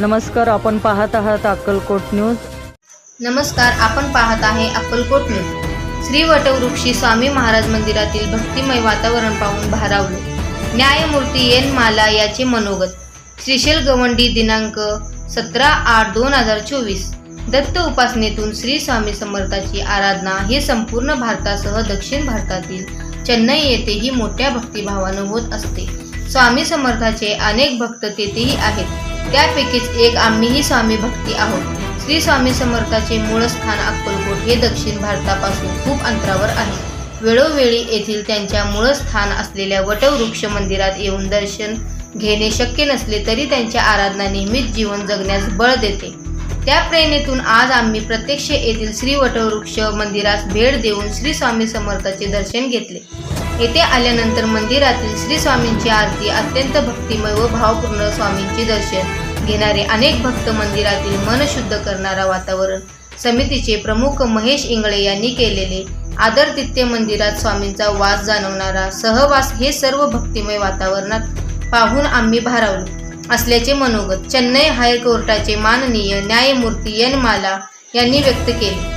नमस्कार आपण पाहत आहात अक्कलकोट न्यूज. नमस्कार आपण पाहत आहे अक्कलकोट न्यूज. श्री वटवृक्षी स्वामी महाराज मंदिरातील भक्तिमय वातावरण पाहून भारावले. न्यायमूर्ती एन माला याचे मनोगत. श्रीशैल गवंडी दिनांक सतरा आठ दोन हजार चोवीस. दत्त उपासनेतून श्री स्वामी समर्थाची आराधना ही संपूर्ण भारतासह दक्षिण भारतातील चेन्नई येथेही मोठ्या भक्तिभावानं होत असते. स्वामी समर्थाचे अनेक भक्त तेथेही आहेत. त्यापैकीच एक आम्हीही स्वामी भक्ती आहोत. श्री स्वामी समर्थाचे मूळ स्थान अक्कलकोट हे दक्षिण भारतापासून खूप अंतरावर आहे. वेळोवेळी येथील त्यांच्या मूळ स्थान असलेल्या वटवृक्ष मंदिरात येऊन दर्शन घेणे शक्य नसले तरी त्यांच्या आराधना नेहमीच जीवन जगण्यास बळ देते. त्या प्रेरणेतून आज आम्ही प्रत्यक्ष येथील श्री वटवृक्ष मंदिरास भेट देऊन श्री स्वामी समर्थाचे दर्शन घेतले. येथे आल्यानंतर मंदिरातील श्री स्वामींची आरती अत्यंत भक्तिमय व भावपूर्ण स्वामींचे दर्शन. घेणारे अनेक भक्त मंदिरातील मन शुद्ध करणारा वातावरण समितीचे प्रमुख महेश इंगळे यांनी केलेले आदरतिथ्य मंदिरात स्वामींचा वास जाणवणारा सहवास हे सर्व भक्तिमय वातावरणात पाहून आम्ही भारावलो. असल्याचे मनोगत चेन्नई हायकोर्टाचे माननीय न्यायमूर्ती एन माला यांनी व्यक्त केले.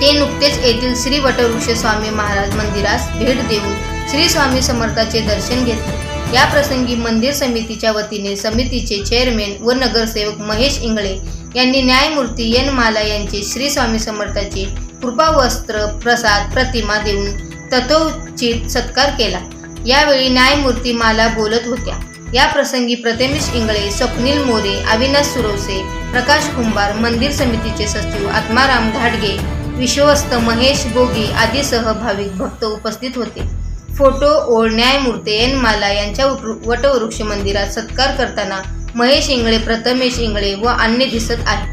ते नुकतेच येथील श्री वटवृक्ष स्वामी महाराज मंदिरास भेट देऊन श्री स्वामी समर्थाचे दर्शन घेतले. या प्रसंगी मंदिर समितीच्या वतीने समितीचे चेअरमॅन व नगरसेवक महेश इंगळे यांनी न्यायमूर्ती एन माला यांचे श्री स्वामी समर्थाचे कृपावस्त्र प्रसाद प्रतिमा देऊन तथोचित सत्कार केला. यावेळी न्यायमूर्ती माला बोलत होत्या. या प्रसंगी प्रथमेश इंगळे स्वप्नील मोरे अविनाश सुरवसे प्रकाश कुंभार मंदिर समितीचे सचिव आत्माराम घाटगे विश्वस्त महेश गोगी आदीसह भाविक भक्त उपस्थित होते. फोटो ओळ न्यायमूर्ती एन माला यांच्या वटवृक्ष मंदिरात सत्कार करताना महेश इंगळे प्रथमेश इंगळे व अन्य दिसत आहेत.